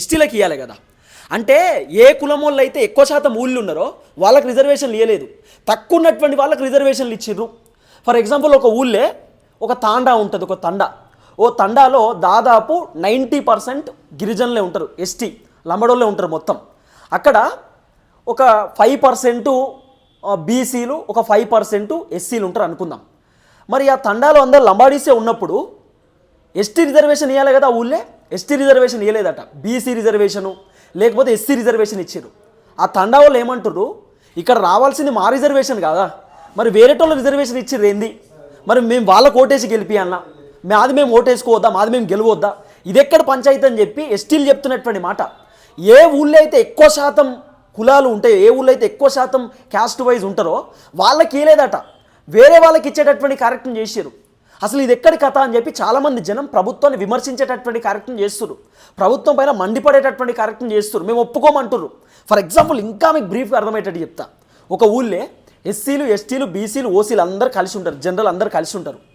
ఎస్టీలకు ఇవ్వాలి కదా. అంటే ఏ కులం వాళ్ళు అయితే ఎక్కువ శాతం ఊళ్ళు ఉన్నారో వాళ్ళకి రిజర్వేషన్లు ఇవ్వలేదు తక్కువ ఉన్నటువంటి వాళ్ళకి రిజర్వేషన్లు ఇచ్చిర్రు. ఫర్ ఎగ్జాంపుల్ ఒక ఊళ్ళే ఒక తాండా ఉంటుంది ఒక తండా. ఓ తండాలో దాదాపు నైంటీ పర్సెంట్ గిరిజనులే ఉంటారు ఎస్టీ లంబడోళ్ళే ఉంటారు మొత్తం. అక్కడ ఒక ఫైవ్ పర్సెంటు బీసీలు ఒక ఫైవ్ పర్సెంట్ ఎస్సీలు ఉంటారు అనుకుందాం. మరి ఆ తండాలో అందరు లంబాడీసే ఉన్నప్పుడు ఎస్టీ రిజర్వేషన్ ఇవ్వాలి కదా ఊళ్ళే? ఎస్టీ రిజర్వేషన్ ఇవ్వలేదట బీసీ రిజర్వేషను లేకపోతే ఎస్సీ రిజర్వేషన్ ఇచ్చారు ఆ తండా వాళ్ళు ఏమంటారు ఇక్కడ రావాల్సింది మా రిజర్వేషన్ కాదా? మరి వేరేటోళ్ళ రిజర్వేషన్ ఇచ్చిర్రు ఏంది? మరి మేము వాళ్ళకు ఓటేసి అన్న. మాది మేము ఓటేసుకోవద్దా? మాది మేము గెలవద్దా? ఇది ఎక్కడ పంచాయతీ అని చెప్పి ఎస్టీలు చెప్తున్నటువంటి మాట. ఏ ఊళ్ళో అయితే ఎక్కువ శాతం కులాలు ఉంటాయో ఏ ఊళ్ళో అయితే ఎక్కువ శాతం క్యాస్ట్ వైజ్ ఉంటారో వాళ్ళకి ఇవ్వలేదట వేరే వాళ్ళకి ఇచ్చేటటువంటి కార్యక్రమం చేశారు అసలు ఇది ఎక్కడి కథ అని చెప్పి చాలామంది జనం ప్రభుత్వాన్ని విమర్శించేటటువంటి కార్యక్రమం చేస్తున్నారు ప్రభుత్వం పైన మండిపడేటటువంటి కార్యక్రమం చేస్తున్నారు మేము ఒప్పుకోమంటున్నారు ఫర్ ఎగ్జాంపుల్ ఇంకా మీకు బ్రీఫ్గా అర్థమయ్యేటట్టు చెప్తా. ఒక ఊళ్ళే ఎస్సీలు ఎస్టీలు బీసీలు ఓసీలు అందరూ కలిసి ఉంటారు. జనరల్ అందరూ కలిసి ఉంటారు.